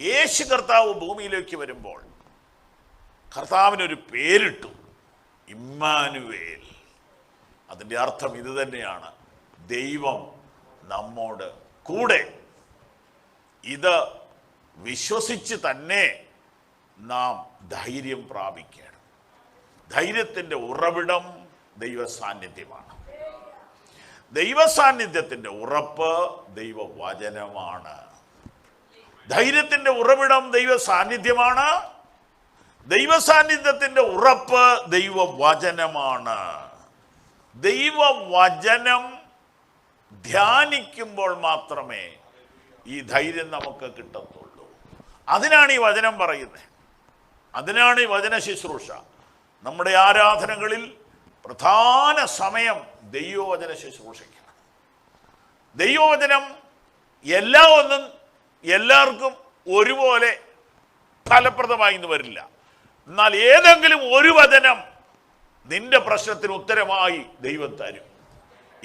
യേശു കർത്താവ് ഭൂമിയിലേക്ക് വരുമ്പോൾ കർത്താവിനൊരു പേരിട്ടു. ഇമ്മാനുവേൽ. അതിന്റെ അർത്ഥം ഇത് തന്നെയാണ്. ദൈവം നമ്മോട് കൂടെ. ഇത് വിശ്വസിച്ച് തന്നെ നാം ധൈര്യം പ്രാപിക്കണം. ധൈര്യത്തിന്റെ ഉറവിടം ദൈവസാന്നിധ്യമാണ്. ദൈവസാന്നിധ്യത്തിന്റെ ഉറപ്പ് ദൈവവചനമാണ്. ധൈര്യത്തിന്റെ ഉറവിടം ദൈവ സാന്നിധ്യമാണ് ദൈവ സാന്നിധ്യത്തിന്റെ ഉറപ്പ് ദൈവവചനമാണ്. ദൈവവചനം ധ്യാനിക്കുമ്പോൾ മാത്രമേ ഈ ധൈര്യം നമുക്ക് കിട്ടത്തുള്ളൂ. അതിനാണ് ഈ വചനം പറയുന്നത്. അതിനാണ് ഈ വചന ശുശ്രൂഷ. നമ്മുടെ ആരാധനകളിൽ പ്രധാന സമയം ദൈവവചന ശുശ്രൂഷയ്ക്കാണ്. ദൈവവചനം എല്ലാ ഒന്നും എല്ലാവർക്കും ഒരുപോലെ ഫലപ്രദമായി എന്ന് വരില്ല. എന്നാൽ ഏതെങ്കിലും ഒരു വചനം നിന്റെ പ്രശ്നത്തിന് ഉത്തരമായി ദൈവം തരും.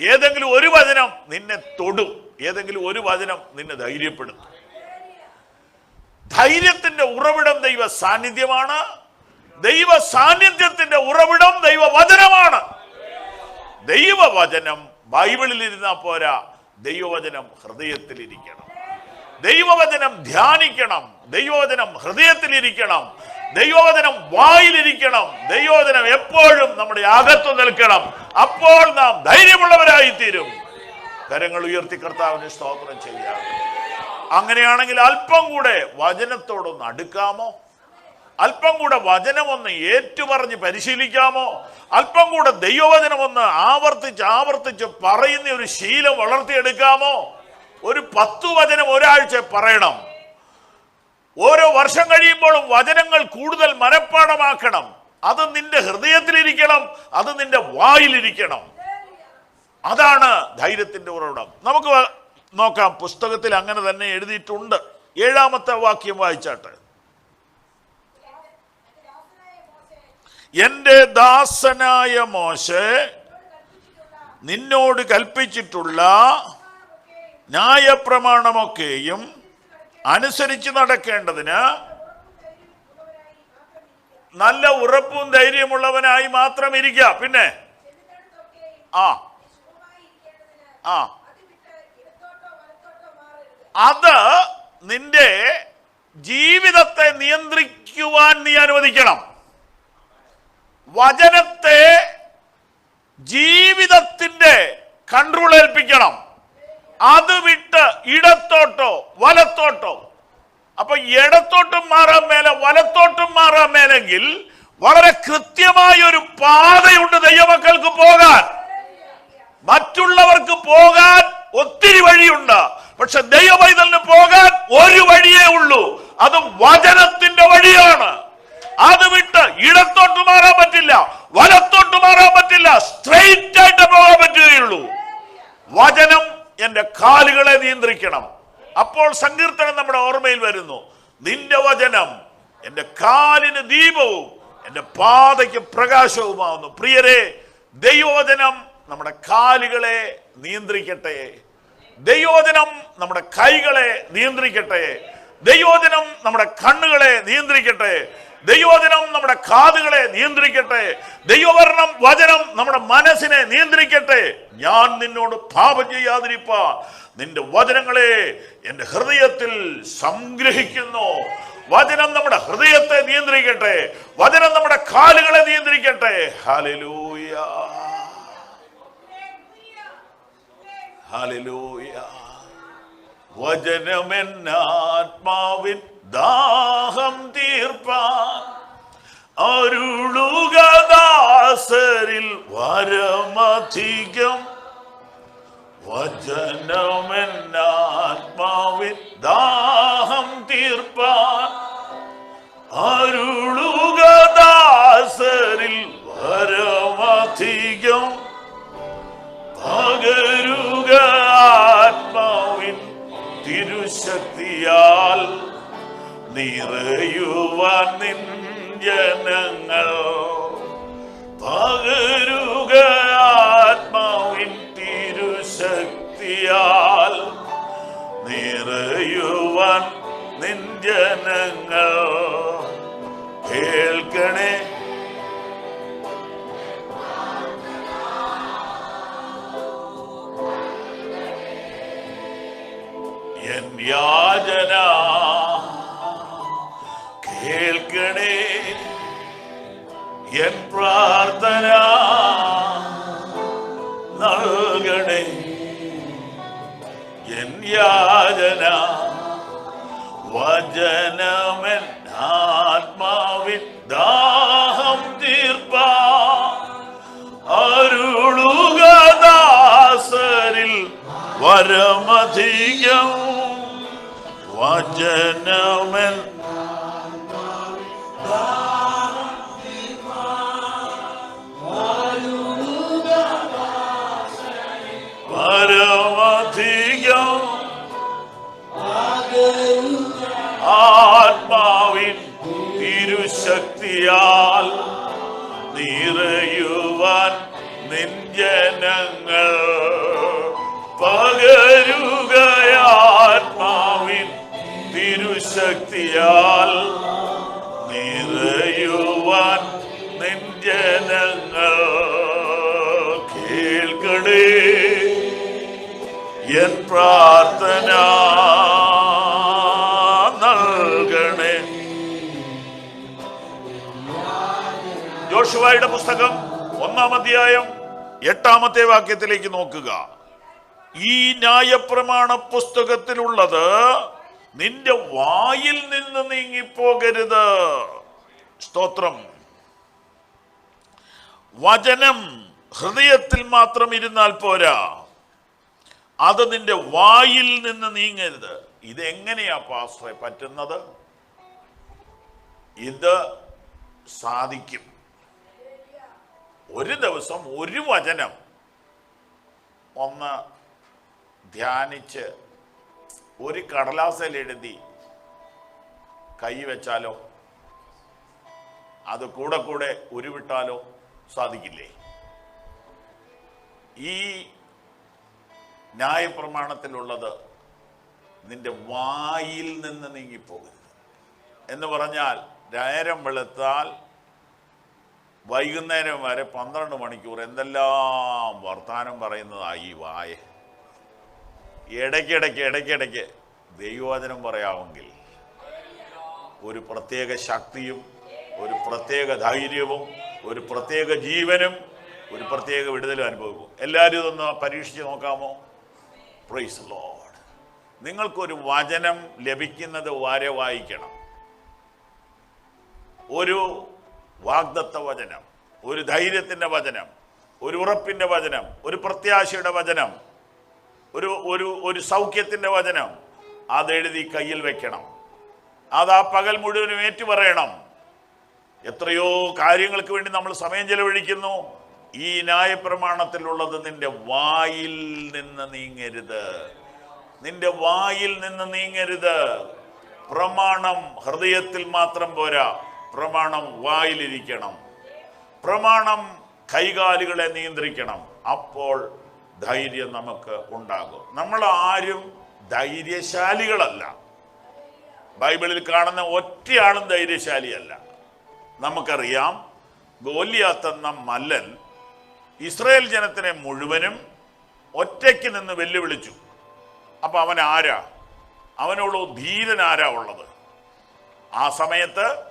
ഏതെങ്കിലും ഒരു വചനം നിന്നെ തൊടും. ഏതെങ്കിലും ഒരു വചനം നിന്നെ ധൈര്യപ്പെടുത്തും. ധൈര്യത്തിന്റെ ഉറവിടം ദൈവ സാന്നിധ്യമാണ്. ദൈവ സാന്നിധ്യത്തിന്റെ ഉറവിടം ദൈവവചനമാണ് ദൈവവചനം ബൈബിളിൽ ഇരുന്നാൽ പോരാ. ദൈവവചനം ഹൃദയത്തിലിരിക്കണം. ദൈവവചനം ധ്യാനിക്കണം. ദൈവവചനം ഹൃദയത്തിലിരിക്കണം. ദൈവവചനം വായിലിരിക്കണം. ദൈവവചനം എപ്പോഴും നമ്മുടെ അകത്തു നിൽക്കണം. അപ്പോൾ നാം ധൈര്യമുള്ളവരായി തീരും കരങ്ങൾ ഉയർത്തി കർത്താവിന് സ്തോത്രം ചെയ്യാം. അങ്ങനെയാണെങ്കിൽ അല്പം കൂടെ വചനത്തോടൊന്ന് അടുക്കാമോ? അല്പം കൂടെ വചനമൊന്ന് ഏറ്റുപറഞ്ഞ് പരിശീലിക്കാമോ? അല്പം കൂടെ ദൈവവചനം ഒന്ന് ആവർത്തിച്ച് ആവർത്തിച്ച് പറയുന്ന ഒരു ശീലം വളർത്തിയെടുക്കാമോ? ഒരു പത്തു വചനം ഒരാഴ്ച പറയണം. ഓരോ വർഷം കഴിയുമ്പോഴും വചനങ്ങൾ കൂടുതൽ മനഃപ്പാടമാക്കണം അത് നിന്റെ ഹൃദയത്തിലിരിക്കണം അത് നിന്റെ വായിലിരിക്കണം. അതാണ് ധൈര്യത്തിന്റെ ഉറവിടം. നമുക്ക് നോക്കാം പുസ്തകത്തിൽ അങ്ങനെ തന്നെ എഴുതിയിട്ടുണ്ട്. ഏഴാമത്തെ വാക്യം വായിച്ചാട്ടെ. എന്റെ ദാസനായ മോശെ നിന്നോട് കൽപ്പിച്ചിട്ടുള്ള ന്യായപ്രമാണമൊക്കെയും അനുസരിച്ച് നടക്കേണ്ടതിന് നല്ല ഉറപ്പും ധൈര്യമുള്ളവനായി മാത്രം ഇരിക്കുക പിന്നെ? ആ. ആ. അത് നിന്റെ ജീവിതത്തെ നിയന്ത്രിക്കുവാൻ നീ അനുവദിക്കണം. വചനത്തെ ജീവിതത്തിന്റെ കൺട്രോൾ ഏൽപ്പിക്കണം. അത് വിട്ട് ഇടത്തോട്ടോ വലത്തോട്ടോ. അപ്പൊ ഇടത്തോട്ടും മാറാൻ മേലെ വലത്തോട്ടും മാറാൻ മേലെങ്കിൽ വളരെ കൃത്യമായ ഒരു പാതയുണ്ട് ദൈവമക്കൾക്ക് പോകാൻ. മറ്റുള്ളവർക്ക് പോകാൻ ഒത്തിരി വഴിയുണ്ട്. പക്ഷെ ദൈവവൈതലിന് പോകാൻ ഒരു വഴിയേ ഉള്ളൂ. അത് വചനത്തിന്റെ വഴിയാണ്. അത് വിട്ട് ഇടത്തോട്ട് മാറാൻ പറ്റില്ല വലത്തോട്ട് മാറാൻ പറ്റില്ല സ്ട്രെയിറ്റ് ആയിട്ട് പോകാൻ പറ്റുകയുള്ളൂ. വചനം എന്റെ കാലുകളെ നിയന്ത്രിക്കണം. അപ്പോൾ സങ്കീർത്തനം നമ്മുടെ ഓർമ്മയിൽ വരുന്നു. നിന്റെ വചനം എന്റെ കാലിന് ദീപവും എന്റെ പാതയ്ക്ക് പ്രകാശവുമാവുന്നു. പ്രിയരെ ദൈവവചനം നമ്മുടെ കാലുകളെ നിയന്ത്രിക്കട്ടെ. ദൈവവചനം നമ്മുടെ കൈകളെ നിയന്ത്രിക്കട്ടെ. ദൈവവചനം നമ്മുടെ കണ്ണുകളെ നിയന്ത്രിക്കട്ടെ. ദൈവവചനം നമ്മുടെ കാതുകളെ നിയന്ത്രിക്കട്ടെ. ദൈവവർണം വചനം നമ്മുടെ മനസ്സിനെ നിയന്ത്രിക്കട്ടെ. ഞാൻ നിന്നോട് പാപം ചെയ്യാതിരിപ്പാ. നിന്റെ വചനങ്ങളെ എന്റെ ഹൃദയത്തിൽ സംഗ്രഹിക്കുന്നു. വചനം നമ്മുടെ ഹൃദയത്തെ നിയന്ത്രിക്കട്ടെ. വചനം നമ്മുടെ കാലുകളെ നിയന്ത്രിക്കട്ടെ. ഹല്ലേലൂയ. ഹല്ലേലൂയ. വചനമെന്നാത്മാവിൻ ദാഹം തീർപ്പാൻ അരുളുകദാസരിൽ വരമധികം. വചനമെന്നാത്മാവിൻ ദാഹം തീർപ്പാൻ അരുളുകദാസരിൽ വരമധികം. പകരുക തിരുശക്തിയാൽ നിറയുവാൻ നിൻ ജനങ്ങൾ പകരുക ആത്മാവിൻ തിരുശക്തിയാൽ നിറയുവാൻ നിൻ ജനങ്ങൾ കേൾക്കണേ. യാചന. കേൾക്കണേ എൻ പ്രാർത്ഥന. നൽകണേ എൻ യാചന. വചനമൻ ആത്മാവിൻ ദാഹം തീർപ്പ. അരുളുക ദാസരിൽ വരമധികം. വചനമൻ പരമധികം ആത്മാവിൻ തിരുശക്തിയാൽ നിറയുവാൻ നിൻ ജനങ്ങൾ പകരുകയാത്മാവിൻ നൽകണേ. ജോഷുവായുടെ പുസ്തകം ഒന്നാം അധ്യായം എട്ടാമത്തെ വാക്യത്തിലേക്ക് നോക്കുക. ഈ ന്യായപ്രമാണ പുസ്തകത്തിലുള്ളത് നിന്റെ വായിൽ നിന്ന് നീങ്ങിപ്പോകരുത്. സ്തോത്രം. വചനം ഹൃദയത്തിൽ മാത്രം ഇരുന്നാൽ പോരാ. അത് നിന്റെ വായിൽ നിന്ന് നീങ്ങരുത്. ഇതെങ്ങനെയാ പാസ്റ്ററെ പറ്റുന്നത്? ഇത് സാധിക്കും. ഒരു ദിവസം ഒരു വചനം ഒന്ന് ധ്യാനിച്ച് ഒരു കടലാസയിൽ എഴുതി കൈ വെച്ചാലോ? അത് കൂടെ കൂടെ ഉരുവിട്ടാലോ? സാധിക്കില്ലേ? ഈ ന്യായപ്രമാണത്തിലുള്ളത് നിന്റെ വായിൽ നിന്ന് നീങ്ങിപ്പോകരുത്. എന്ന് പറഞ്ഞാൽ നേരം വെളുത്താൽ വൈകുന്നേരം വരെ പന്ത്രണ്ട് മണിക്കൂർ എന്തെല്ലാം വർത്തമാനം പറയുന്നതായി ഈ വായ. ഇടയ്ക്കിടയ്ക്ക് ഇടയ്ക്കിടയ്ക്ക് ദൈവവചനം പറയാമെങ്കിൽ ഒരു പ്രത്യേക ശക്തിയും ഒരു പ്രത്യേക ധൈര്യവും ഒരു പ്രത്യേക ജീവനും ഒരു പ്രത്യേക വിടുതലും അനുഭവിക്കും. എല്ലാവരും ഇതൊന്ന് പരീക്ഷിച്ച് നോക്കാമോ? പ്രൈസ് ലോഡ് നിങ്ങൾക്കൊരു വചനം ലഭിക്കുന്നത് വരെ വായിക്കണം. ഒരു വാഗ്ദത്ത വചനം ഒരു ധൈര്യത്തിന്റെ വചനം ഒരു ഉറപ്പിന്റെ വചനം ഒരു പ്രത്യാശയുടെ വചനം ഒരു ഒരു ഒരു സൗഖ്യത്തിന്റെ വചനം അതെഴുതി കയ്യിൽ വെക്കണം. അത് ആ പകൽ മുഴുവനും ഏറ്റു പറയണം എത്രയോ കാര്യങ്ങൾക്ക് വേണ്ടി നമ്മൾ സമയം ചെലവഴിക്കുന്നു. ഈ ന്യായപ്രമാണത്തിലുള്ളത് നിന്റെ വായിൽ നിന്ന് നീങ്ങരുത്. നിന്റെ വായിൽ നിന്ന് നീങ്ങരുത്. പ്രമാണം ഹൃദയത്തിൽ മാത്രം പോരാ. പ്രമാണം വായിലിരിക്കണം. പ്രമാണം കൈകാലുകളെ നിയന്ത്രിക്കണം. അപ്പോൾ ധൈര്യം നമുക്ക് ഉണ്ടാകും. നമ്മൾ ആരും ധൈര്യശാലികളല്ല. ബൈബിളിൽ കാണുന്ന ഒറ്റയാളും ധൈര്യശാലിയല്ല. നമുക്കറിയാം ഗോലിയാത്തെന്ന മല്ലൻ ഇസ്രായേൽ ജനത്തിനെ മുഴുവനും ഒറ്റയ്ക്ക് നിന്ന് വെല്ലുവിളിച്ചു. അപ്പൊ അവൻ ആരാ? അവനോട് ധീരൻ ആരാ ഉള്ളത്? ആ സമയത്ത്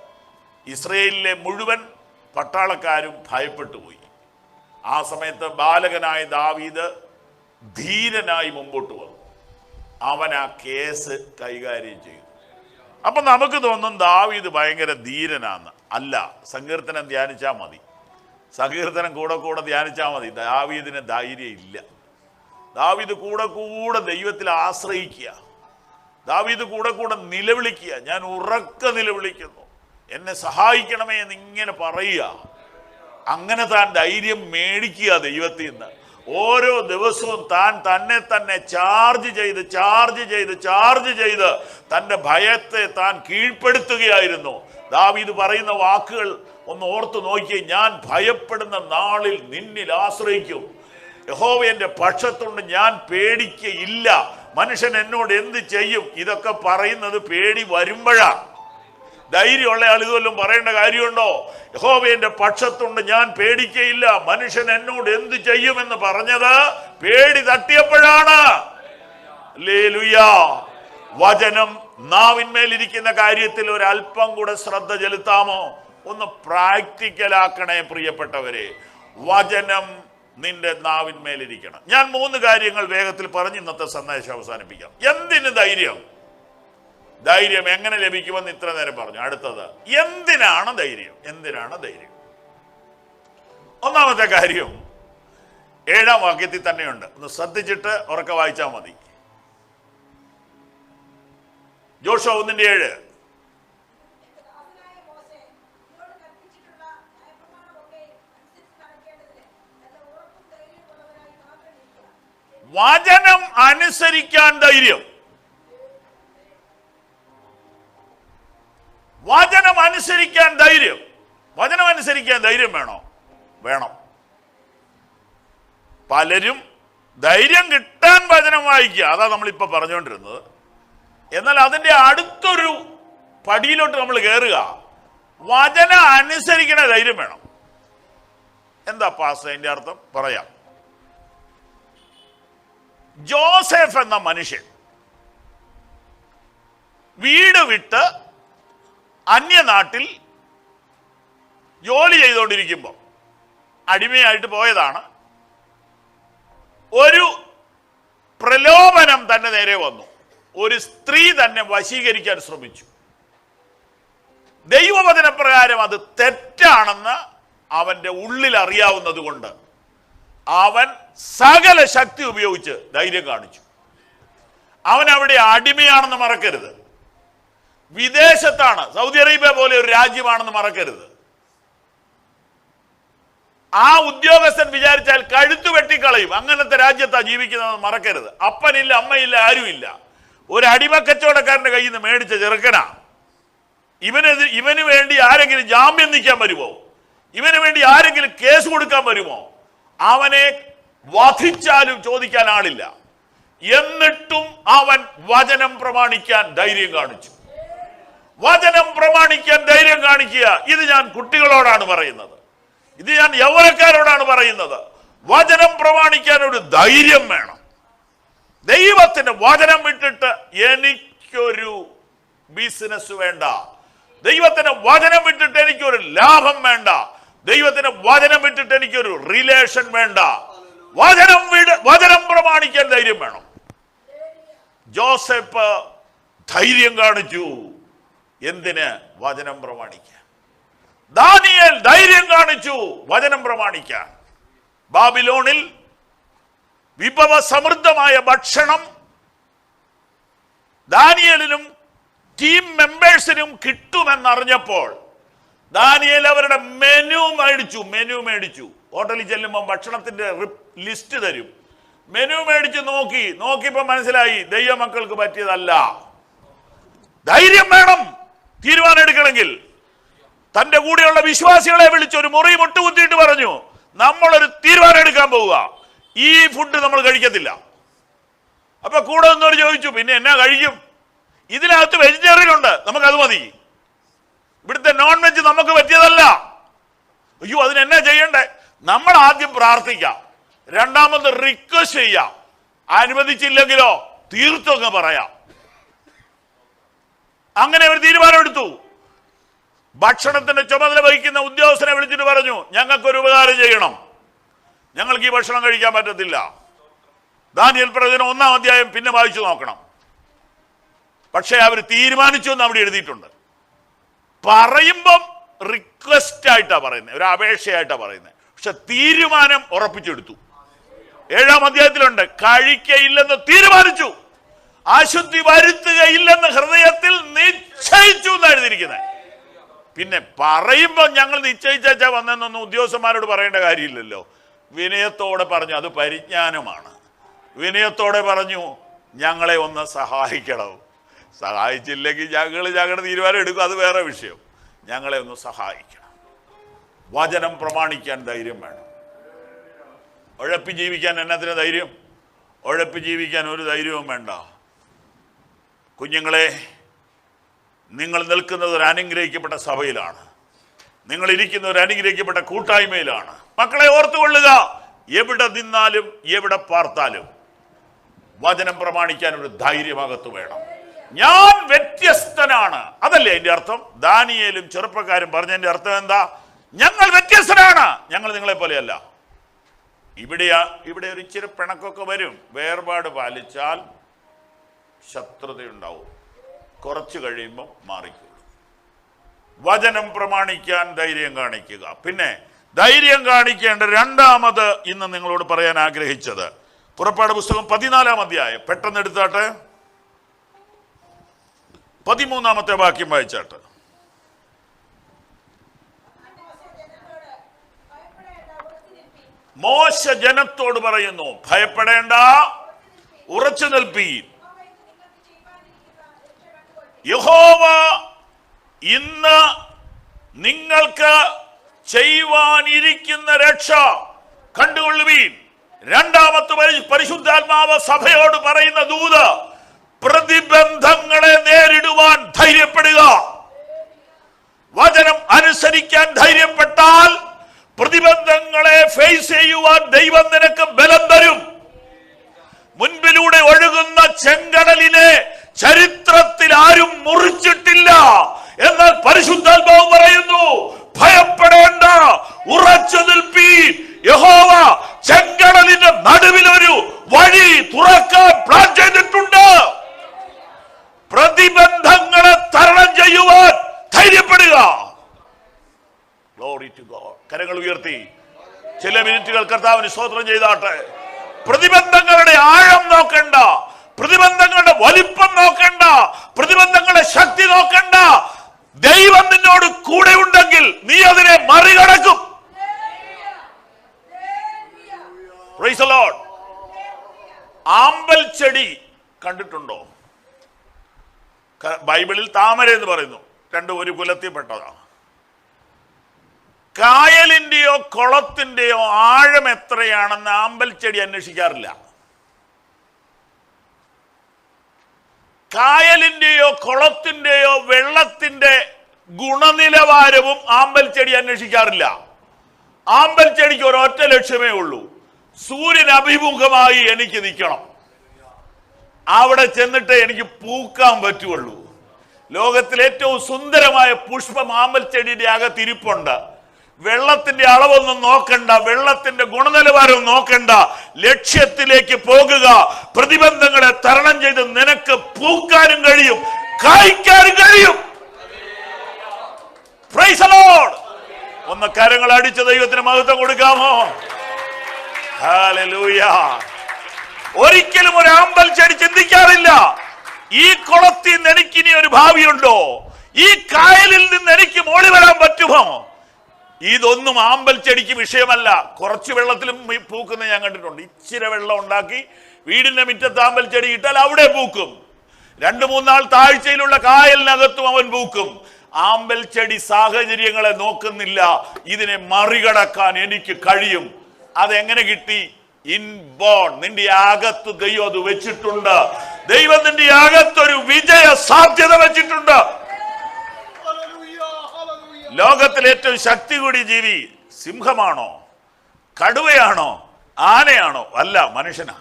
ഇസ്രയേലിലെ മുഴുവൻ പട്ടാളക്കാരും ഭയപ്പെട്ടു പോയി ആ സമയത്ത് ബാലകനായ ദാവീദ് ധീരനായി മുമ്പോട്ട് വന്നു. അവൻ ആ കേസ് കൈകാര്യം ചെയ്തു. അപ്പൊ നമുക്ക് തോന്നും ദാവീദ് ഭയങ്കര ധീരനാന്ന്. അല്ല സങ്കീർത്തനം ധ്യാനിച്ചാൽ മതി. സങ്കീർത്തനം കൂടെ കൂടെ ധ്യാനിച്ചാൽ മതി. ദാവീദിന് ധൈര്യം ഇല്ല ദാവീദ് കൂടെ കൂടെ ദൈവത്തിൽ ആശ്രയിക്കുക. ദാവീദ് കൂടെ കൂടെ നിലവിളിക്കുക. ഞാൻ ഉറക്ക നിലവിളിക്കുന്നു. എന്നെ സഹായിക്കണമേ എന്ന് ഇങ്ങനെ പറയുക. അങ്ങനെ താൻ ധൈര്യം മേടിക്കുക ദൈവത്തിൽ നിന്ന്. ഓരോ ദിവസവും താൻ തന്നെ തന്നെ ചാർജ് ചെയ്ത് ചാർജ് ചെയ്ത് ചാർജ് ചെയ്ത് തന്റെ ഭയത്തെ താൻ കീഴ്പ്പെടുത്തുകയായിരുന്നു. ദാവീദ് പറയുന്ന വാക്കുകൾ ഒന്ന് ഓർത്തു നോക്കി ഞാൻ ഭയപ്പെടുന്ന നാളിൽ നിന്നിൽ ആശ്രയിക്കും. യഹോവ എന്റെ പക്ഷത്തുണ്ട് ഞാൻ പേടിക്കയില്ല. മനുഷ്യൻ എന്നോട് എന്ത് ചെയ്യും? ഇതൊക്കെ പറയുന്നത് പേടി വരുമ്പോഴാണ് ധൈര്യമുള്ള ആൾ ഇതുവല്ലം പറയേണ്ട കാര്യമുണ്ടോ? യഹോവ എന്റെ പക്ഷത്തുണ്ട് ഞാൻ പേടിക്കയില്ല. മനുഷ്യൻ എന്നോട് എന്ത് ചെയ്യുമെന്ന് പറഞ്ഞത് പേടി തട്ടിയപ്പോഴാണ്. വചനം നാവിന്മേലിരിക്കുന്ന കാര്യത്തിൽ ഒരല്പം കൂടെ ശ്രദ്ധ ചെലുത്താമോ? ഒന്ന് പ്രാക്ടിക്കലാക്കണേ പ്രിയപ്പെട്ടവരെ. വചനം നിന്റെ നാവിന്മേലിരിക്കണം. ഞാൻ മൂന്ന് കാര്യങ്ങൾ വേഗത്തിൽ പറഞ്ഞ് ഇന്നത്തെ സന്ദേശം അവസാനിപ്പിക്കാം. എന്തിന് ധൈര്യം? ധൈര്യം എങ്ങനെ ലഭിക്കുമെന്ന് ഇത്ര നേരം പറഞ്ഞു. അടുത്തത് എന്തിനാണ് ധൈര്യം? എന്തിനാണ് ധൈര്യം? ഒന്നാമത്തെ കാര്യം ഏഴാം വാക്യത്തിൽ തന്നെയുണ്ട്. ഒന്ന് ശ്രദ്ധിച്ചിട്ട് ഉറക്കെ വായിച്ചാൽ മതി. ധൈര്യമുള്ളവരായി ഒന്നിന്റെ ഏഴ്. വചനം അനുസരിക്കാൻ ധൈര്യം. വചനം അനുസരിക്കാൻ ധൈര്യം. വചനം അനുസരിക്കാൻ ധൈര്യം വേണോ? വേണം. പലരും ധൈര്യം കിട്ടാൻ വചനം വായിക്കുക. അതാ നമ്മളിപ്പോ പറഞ്ഞുകൊണ്ടിരുന്നത്. എന്നാൽ അതിന്റെ അടുത്തൊരു പടിയിലോട്ട് നമ്മൾ കയറുക വചന അനുസരിക്കണ ധൈര്യം വേണം. എന്താ പാസ് അതിന്റെ അർത്ഥം? പറയാം. ജോസഫ് എന്ന മനുഷ്യൻ വീട് വിട്ട് അന്യനാട്ടിൽ ജോലി ചെയ്തുകൊണ്ടിരിക്കുമ്പോൾ അടിമയായിട്ട് പോയതാണ്. ഒരു പ്രലോഭനം തന്നെ നേരെ വന്നു. ഒരു സ്ത്രീ തന്നെ വശീകരിക്കാൻ ശ്രമിച്ചു. ദൈവവചന പ്രകാരം അത് തെറ്റാണെന്ന് അവന്റെ ഉള്ളിൽ അറിയാവുന്നത് കൊണ്ട് അവൻ സകല ശക്തി ഉപയോഗിച്ച് ധൈര്യം കാണിച്ചു. അവൻ അവിടെ അടിമയാണെന്ന് മറക്കരുത്. വിദേശത്താണ് സൗദി അറേബ്യ പോലെ ഒരു രാജ്യമാണെന്ന് മറക്കരുത്. ആ ഉദ്യോഗസ്ഥൻ വിചാരിച്ചാൽ കഴുത്തു വെട്ടിക്കളയും. അങ്ങനത്തെ രാജ്യത്താണ് ജീവിക്കുന്നത് മറക്കരുത്. അപ്പനില്ല അമ്മയില്ല ആരുമില്ല. ഒരു അടിമ കച്ചവടക്കാരന്റെ കയ്യിൽ നിന്ന് മേടിച്ച ചെറുക്കനാ. ഇവന് ഇവന് വേണ്ടി ആരെങ്കിലും ജാമ്യം നിൽക്കാൻ വരുമോ? ഇവന് വേണ്ടി ആരെങ്കിലും കേസ് കൊടുക്കാൻ വരുമോ? അവനെ വധിച്ചാലും ചോദിക്കാൻ ആളില്ല. എന്നിട്ടും അവൻ വചനം പ്രമാണിക്കാൻ ധൈര്യം കാണിച്ചു. വചനം പ്രമാണിക്കാൻ ധൈര്യം കാണിക്കുക ഇത് ഞാൻ കുട്ടികളോടാണ് പറയുന്നത്. ഇത് ഞാൻ യൗവനക്കാരോടാണ് പറയുന്നത്. വചനം പ്രമാണിക്കാൻ ഒരു ധൈര്യം വേണം. ദൈവത്തിന്റെ വചനം വിട്ടിട്ട് എനിക്കൊരു ബിസിനസ് വേണ്ട. ദൈവത്തിന്റെ വചനം വിട്ടിട്ട് എനിക്കൊരു ലാഭം വേണ്ട. ദൈവത്തിന്റെ വചനം വിട്ടിട്ട് എനിക്കൊരു റിലേഷൻ വേണ്ട. വചനം വിട വചനം പ്രമാണിക്കാൻ ധൈര്യം വേണം. ജോസഫ് ധൈര്യം കാണിച്ചു. എന്തിന്? വചനം പ്രമാണിക്കാൻ. ദാനിയൽ ധൈര്യം കാണിച്ചു. വചനം പ്രമാണിക്കാൻ. ബാബിലോണിൽ വിഭവ സമൃദ്ധമായ ഭക്ഷണം ദാനിയലിനും ടീം മെമ്പേഴ്സിനും കിട്ടുമെന്നറിഞ്ഞപ്പോൾ ദാനിയൽ അവരുടെ മെനു മേടിച്ചു മെനു മേടിച്ചു. ഹോട്ടലിൽ ചെല്ലുമ്പോൾ ഭക്ഷണത്തിന്റെ ലിസ്റ്റ് തരും. മെനു മേടിച്ച് നോക്കി നോക്കിയപ്പോൾ മനസ്സിലായി ദൈവമക്കൾക്ക് പറ്റിയതല്ല. ധൈര്യം വേണം തീരുമാനമെടുക്കണമെങ്കിൽ. തന്റെ കൂടെയുള്ള വിശ്വാസികളെ വിളിച്ച് ഒരു മുറി മുട്ടുകുത്തിയിട്ട് പറഞ്ഞു നമ്മളൊരു തീരുമാനം എടുക്കാൻ പോവുക. ഈ ഫുഡ് നമ്മൾ കഴിക്കത്തില്ല. അപ്പൊ കൂടെ നിന്നവർ ചോദിച്ചു പിന്നെ എന്നാ കഴിക്കും? ഇതിനകത്ത് വെജിറ്റേറിയൻ ഉണ്ട് നമുക്ക് അത് മതി. ഇവിടുത്തെ നോൺ വെജ് നമുക്ക് പറ്റിയതല്ല. അയ്യോ അതിന് എന്നാ ചെയ്യണ്ടേ? നമ്മൾ ആദ്യം പ്രാർത്ഥിക്കാം. രണ്ടാമത് റിക്വസ്റ്റ് ചെയ്യാം. അനുവദിച്ചില്ലെങ്കിലോ തീർത്തൊക്കെ പറയാം. അങ്ങനെ ഒരു തീരുമാനമെടുത്തു. ഭക്ഷണത്തിന്റെ ചുമതല വഹിക്കുന്ന ഉദ്യോഗസ്ഥനെ വിളിച്ചിട്ട് പറഞ്ഞു ഞങ്ങൾക്കൊരു ഉപകാരം ചെയ്യണം. ഞങ്ങൾക്ക് ഈ ഭക്ഷണം കഴിക്കാൻ പറ്റത്തില്ല. ദാനിയൽ പ്രവചനം ഒന്നാം അധ്യായം പിന്നെ വായിച്ചു നോക്കണം. പക്ഷേ അവർ തീരുമാനിച്ചു എന്ന് അവിടെ എഴുതിയിട്ടുണ്ട്. പറയുമ്പം റിക്വസ്റ്റ് ആയിട്ടാണ് പറയുന്നത് ഒരു അപേക്ഷയായിട്ടാണ് പറയുന്നത് പക്ഷെ തീരുമാനം ഉറപ്പിച്ചെടുത്തു. ഏഴാം അധ്യായത്തിലുണ്ട്. കഴിക്കയില്ലെന്ന് തീരുമാനിച്ചു. ആശുദ്ധി വരുത്തുകയില്ലെന്ന് ഹൃദയത്തിൽ നിശ്ചയിച്ചു എന്ന് എഴുതിയിരിക്കുന്നത് പിന്നെ പറയുമ്പോൾ ഞങ്ങൾ നിശ്ചയിച്ചാ വന്നെന്നൊന്നും ഉദ്യോഗസ്ഥന്മാരോട് പറയേണ്ട കാര്യമില്ലല്ലോ. വിനയത്തോടെ പറഞ്ഞു അത് പരിജ്ഞാനമാണ്. വിനയത്തോടെ പറഞ്ഞു ഞങ്ങളെ ഒന്ന് സഹായിക്കണം. സഹായിച്ചില്ലെങ്കിൽ ഞങ്ങൾ ഞങ്ങളുടെ തീരുമാനം എടുക്കും അത് വേറെ വിഷയം. ഞങ്ങളെ ഒന്ന് സഹായിക്കണം. വചനം പ്രമാണിക്കാൻ ധൈര്യം വേണം. ഉഴപ്പി ജീവിക്കാൻ എന്നതിന് ധൈര്യം? ഉഴപ്പി ജീവിക്കാൻ ഒരു ധൈര്യവും വേണ്ട. കുഞ്ഞുങ്ങളെ നിങ്ങൾ നിൽക്കുന്നത് ഒരു അനുഗ്രഹിക്കപ്പെട്ട സഭയിലാണ്. നിങ്ങൾ ഇരിക്കുന്ന ഒരു അനുഗ്രഹിക്കപ്പെട്ട കൂട്ടായ്മയിലാണ്. മക്കളെ ഓർത്തുകൊള്ളുക. എവിടെ നിന്നാലും എവിടെ പാർത്താലും വചനം പ്രമാണിക്കാൻ ഒരു ധൈര്യമകത്ത് വേണം. ഞാൻ വ്യത്യസ്തനാണ്. അതല്ലേ എന്റെ അർത്ഥം? ദാനിയേലും ചെറുപ്പക്കാരും പറഞ്ഞതിന്റെ അർത്ഥം എന്താ? ഞങ്ങൾ വ്യത്യസ്തനാണ് ഞങ്ങൾ നിങ്ങളെ പോലെയല്ല. ഇവിടെയാ ഇവിടെ ഒരു ഇച്ചിരി പിണക്കൊക്കെ വരും. വേർപാട് പാലിച്ചാൽ ശത്രുതയുണ്ടാവും. കുറച്ച് കഴിയുമ്പോൾ മാറിക്കൊള്ളും വചനം പ്രമാണിക്കാൻ ധൈര്യം കാണിക്കുക. പിന്നെ ധൈര്യം കാണിക്കേണ്ട രണ്ടാമത് ഇന്ന് നിങ്ങളോട് പറയാൻ ആഗ്രഹിച്ചത്. പുറപ്പാട് പുസ്തകം പതിനാലാം അധ്യായം. പെട്ടെന്ന് എടുത്താട്ടെ? പതിമൂന്നാമത്തെ വാക്യം വായിച്ചാട്ട്. മോശ ജനത്തോട് പറയുന്നു ഭയപ്പെടേണ്ട ഉറച്ചു നിൽപ്പീൻ യഹോവ ഇന്ന് നിങ്ങൾക്ക് ചെയ്യുവാനിരിക്കുന്ന രക്ഷ കണ്ടുകൊള്ളുവീൻ. രണ്ടാമത്തെ പരി- പരിശുദ്ധാത്മാവ് സഭയോട് പറയുന്ന ദൂത് പ്രതിബന്ധങ്ങളെ നേരിടുവാൻ ധൈര്യപ്പെടുക. വചനം അനുസരിക്കാൻ ധൈര്യപ്പെട്ടാൽ പ്രതിബന്ധങ്ങളെ ഫേസ് ചെയ്യുവാൻ ദൈവം നിനക്ക് ബലം തരും. മുൻപിലൂടെ ഒഴുകുന്ന ചെങ്കടലിനെ ചരിത്രത്തിൽ ആരും മുറിച്ചിട്ടില്ല. എന്നാൽ പരിശുദ്ധാത്മാവ് പറയുന്നു ഭയപ്പെടേണ്ട. ഉറച്ചു നിൽപ്പീൻ യഹോവ ചെങ്കടലിന്റെ നടുവിൽ ഒരു വഴി തുറക്കാൻ പ്ലാൻ ചെയ്തിട്ടുണ്ട്. പ്രതിബന്ധങ്ങളെ തരണം ചെയ്യുവാൻ ധൈര്യപ്പെടുക. കരങ്ങൾ ഉയർത്തി. ചില മിനിറ്റുകൾ കർത്താവിന് സ്തോത്രം ചെയ്താട്ടെ. പ്രതിബന്ധങ്ങളുടെ ആഴം നോക്കണ്ട. പ്രതിബന്ധങ്ങളുടെ വലിപ്പം നോക്കണ്ട. പ്രതിബന്ധങ്ങളുടെ ശക്തി നോക്കണ്ട. ദൈവം നിന്നോട് കൂടെ ഉണ്ടെങ്കിൽ നീ അതിനെ മറികടക്കും. ആമ്പൽ ചെടി കണ്ടിട്ടുണ്ടോ? ബൈബിളിൽ താമര എന്ന് പറയുന്നു. രണ്ട് ഒരു കുലത്തിൽ കുലത്തിൽപ്പെട്ടതാണ് കായലിന്റെയോ കുളത്തിന്റെയോ ആഴം എത്രയാണെന്ന് ആമ്പൽ ചെടി അന്വേഷിക്കാറില്ല. കായലിന്റെയോ കുളത്തിന്റെയോ വെള്ളത്തിന്റെ ഗുണനിലവാരവും ആമ്പൽ ചെടി അന്വേഷിക്കാറില്ല. ആമ്പൽ ചെടിക്ക് ഒരൊറ്റ ലക്ഷ്യമേ ഉള്ളൂ. സൂര്യൻ അഭിമുഖമായി എനിക്ക് നിൽക്കണം. അവിടെ ചെന്നിട്ട് എനിക്ക് പൂക്കാൻ പറ്റുള്ളൂ. ലോകത്തിലെ ഏറ്റവും സുന്ദരമായ പുഷ്പം ആമ്പൽ ചെടിയുടെ അകത്തിരിപ്പുണ്ട്. വെള്ളത്തിന്റെ അളവൊന്നും നോക്കണ്ട വെള്ളത്തിന്റെ ഗുണനിലവാരം നോക്കണ്ട. ലക്ഷ്യത്തിലേക്ക് പോകുക പ്രതിബന്ധങ്ങളെ തരണം ചെയ്ത് നിനക്ക് പൂക്കാനും കഴിയും കായ്ക്കാനും കഴിയും. ഒന്ന് കരങ്ങൾ അടിച്ച് ദൈവത്തിന് മഹത്വം കൊടുക്കാമോ. ഒരിക്കലും ഒരു ആമ്പൽ ചെടി ചിന്തിക്കാറില്ല. ഈ കുളത്തിൽ നിന്ന് ഒരു ഭാവിയുണ്ടോ? ഈ കായലിൽ നിന്ന് എനിക്ക് മോളി വരാൻ പറ്റുമോ? ഇതൊന്നും ആമ്പൽ ചെടിക്ക് വിഷയമല്ല. കുറച്ച് വെള്ളത്തിലും പൂക്കുന്ന ഞാൻ കണ്ടിട്ടുണ്ട്. ഇച്ചിരി വെള്ളം ഉണ്ടാക്കി വീടിന്റെ മുറ്റത്ത് ആമ്പൽ ചെടി ഇട്ടാൽ അവിടെ പൂക്കും. രണ്ടു മൂന്നാൾ താഴ്ചയിലുള്ള കായലിനകത്തും അവൻ പൂക്കും. ആമ്പൽ ചെടി സാഹചര്യങ്ങളെ നോക്കുന്നില്ല. ഇതിനെ മറികടക്കാൻ എനിക്ക് കഴിയും. അതെങ്ങനെ കിട്ടി? ഇൻബോൺ നിന്റെ അകത്ത് ദൈവം അത് വെച്ചിട്ടുണ്ട്. ദൈവം നിന്റെ അകത്തൊരു വിജയ സാധ്യത വെച്ചിട്ടുണ്ട്. ലോകത്തിലെ ഏറ്റവും ശക്തി കൂടിയ ജീവി സിംഹമാണോ? കടുവയാണോ? ആനയാണോ? അല്ല മനുഷ്യനാ.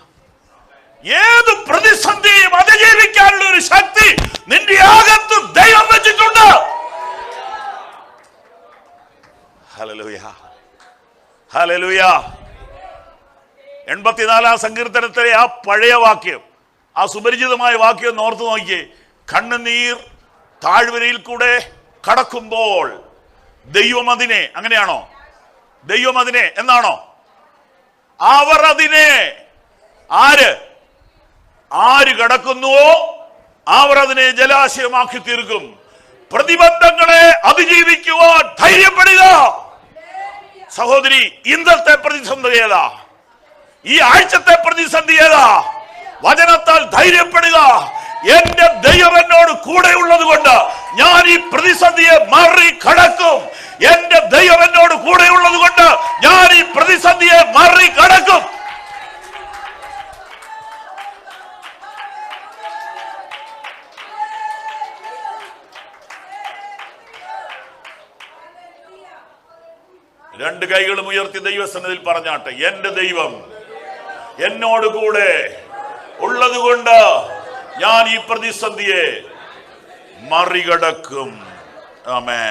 ഏത് പ്രതിസന്ധിയും അതിജീവിക്കാനുള്ള ഒരു ശക്തി നിന്റെ അകത്ത് ദൈവം വെച്ചിട്ടുണ്ട്. ഹല്ലേലൂയ. ഹല്ലേലൂയ. എൺപത്തിനാലാം സങ്കീർത്തനത്തിലെ ആ പഴയ വാക്യം ആ സുപരിചിതമായ വാക്യം ഓർത്ത് നോക്കിയേ കണ്ണുനീർ താഴ്വരയിൽ കൂടെ കടക്കുമ്പോൾ ദൈവം അതിനെ അങ്ങനെയാണോ? ദൈവം അതിനെ എന്നാണോ? അവർ അതിനെ. ആര്? ആര് കടക്കുന്നുവോ? അവർ അതിനെ ജലാശയമാക്കി തീർക്കും. പ്രതിബന്ധങ്ങളെ അതിജീവിക്കുവാൻ ധൈര്യപ്പെടുക. സഹോദരി ഇന്നത്തെ പ്രതിസന്ധി ഏതാ? ഈ ആഴ്ചത്തെ പ്രതിസന്ധി ഏതാ? വചനത്താൽ ധൈര്യപ്പെടുക. എന്റെ ദൈവം എന്നോട് കൂടെ ഉള്ളത് കൊണ്ട് ഞാൻ ഈ പ്രതിസന്ധിയെ മാറി കടക്കും എന്റെ ദൈവം എന്നോട് കൂടെ ഉള്ളത് കൊണ്ട് ഞാൻ ഈ പ്രതിസന്ധിയെ മാറി കടക്കും രണ്ട് കൈകളും ഉയർത്തി ദൈവസന്നിധിയിൽ പറഞ്ഞാട്ടെ എന്റെ ദൈവം എന്നോട് കൂടെ ഉള്ളതുകൊണ്ട് ഞാൻ ഈ പ്രതിസന്ധിയെ മറികടക്കും. ആമേ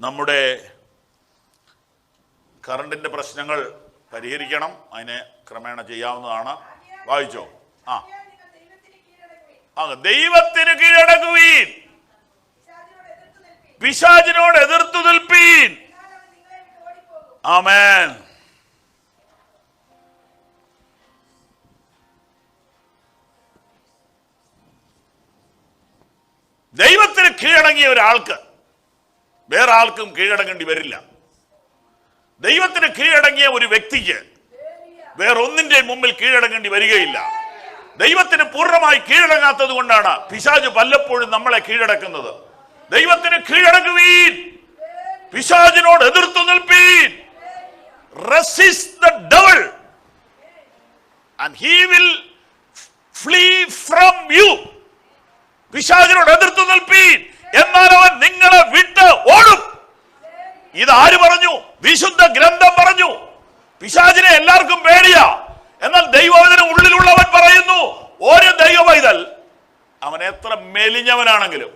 നമ്മുടെ കറണ്ടിന്റെ പ്രശ്നങ്ങൾ പരിഹരിക്കണം. അതിനെ ക്രമേണ ചെയ്യാവുന്നതാണ്. വായിച്ചോ? ആ. ആ ദൈവത്തിന് കീഴടങ്ങുവീൻ. പിശാചിനോട് എതിർത്ത് നിൽപ്പിൻ. ആമേൻ. ദൈവത്തിന് കീഴടങ്ങിയ ഒരാൾക്ക് വേറെ ആൾക്കും കീഴടങ്ങേണ്ടി വരില്ല. ദൈവത്തിന് കീഴടങ്ങിയ ഒരു വ്യക്തിക്ക് വേറൊന്നിന്റെ മുമ്പിൽ കീഴടങ്ങേണ്ടി വരികയില്ല. ദൈവത്തിന് പൂർണമായി കീഴടങ്ങാത്തത് കൊണ്ടാണ് പിശാജ് പലപ്പോഴും നമ്മളെ കീഴടക്കുന്നത്. ദൈവത്തിന് കീഴടങ്ങുവീൻ. പിശാജിനോട് എതിർത്തു നിൽപ്പീൻ. Resist the devil and he will flee from you പിശാചിനോട് എതിർത്തു നിൽപ്പീൻ. എന്നാൽ അവൻ നിങ്ങളെ വിട്ട് ഓടും. ഇത് ആര് പറഞ്ഞു? വിശുദ്ധ ഗ്രന്ഥം പറഞ്ഞു. പിശാചിനെ എല്ലാവർക്കും പേടിയാ. എന്നാൽ ദൈവവചനം ഉള്ളിലുള്ളവൻ പറയുന്നു ഒരു ദൈവവൈതൽ അവൻ എത്ര മെലിഞ്ഞവനാണെങ്കിലും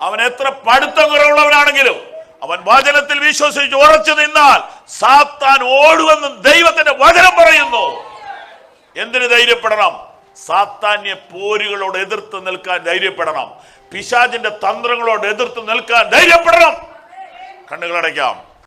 അവൻ എത്ര പഠിത്തം കുറവുള്ളവനാണെങ്കിലും അവൻ വചനത്തിൽ വിശ്വസിച്ച് ഉറച്ചു നിന്നാൽ സാത്താൻ ഓടുവെന്ന് ദൈവത്തിന്റെ വചനം പറയുന്നു. എന്തിനു ധൈര്യപ്പെടണം? സാത്താന്യ പോരുകളോട് എതിർത്ത് നിൽക്കാൻ ധൈര്യപ്പെടണം. പിശാചിന്റെ തന്ത്രങ്ങളോട് എതിർത്ത് നിൽക്കാൻ ധൈര്യപ്പെടണം. കണ്ണുകളടയ്ക്കാം